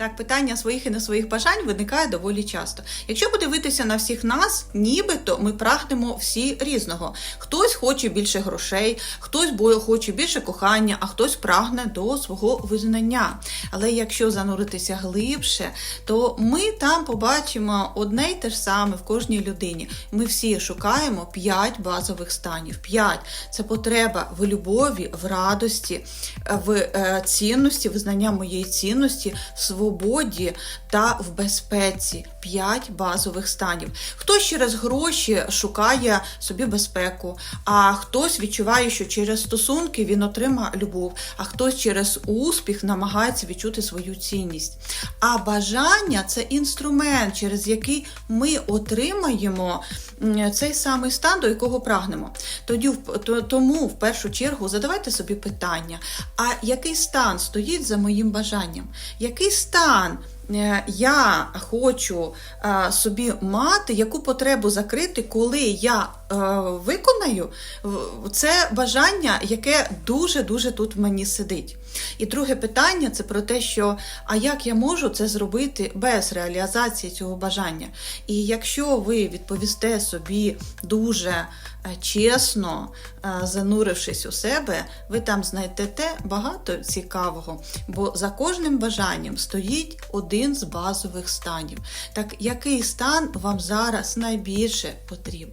Так, питання своїх і не своїх бажань виникає доволі часто. Якщо подивитися на всіх нас, нібито ми прагнемо всі різного. Хтось хоче більше грошей, хтось бо- хоче більше кохання, а хтось прагне до свого визнання. Але якщо зануритися глибше, то ми там побачимо одне й те ж саме в кожній людині. Ми всі шукаємо п'ять базових станів. П'ять це потреба в любові, в радості, в е, цінності, визнання моєї цінності, в свободі та в безпеці. П'ять базових станів. Хтось через гроші шукає собі безпеку, а хтось відчуває, що через стосунки він отримає любов, а хтось через успіх намагається відчути свою цінність. А бажання це інструмент, через який ми отримаємо цей самий стан, до якого прагнемо. Тоді, тому в першу чергу задавайте собі питання: а який стан стоїть за моїм бажанням? Який стан? Е, Я хочу е, собі мати, яку потребу закрити, коли я е, виконаю це бажання, яке дуже дуже тут мені сидить. І друге питання це про те, що а як я можу це зробити без реалізації цього бажання? І якщо ви відповісте собі дуже е, чесно, е, занурившись у себе, ви там знайдете багато цікавого, бо за кожним бажанням стоїть один з базових станів. Так який стан вам зараз найбільше потрібен?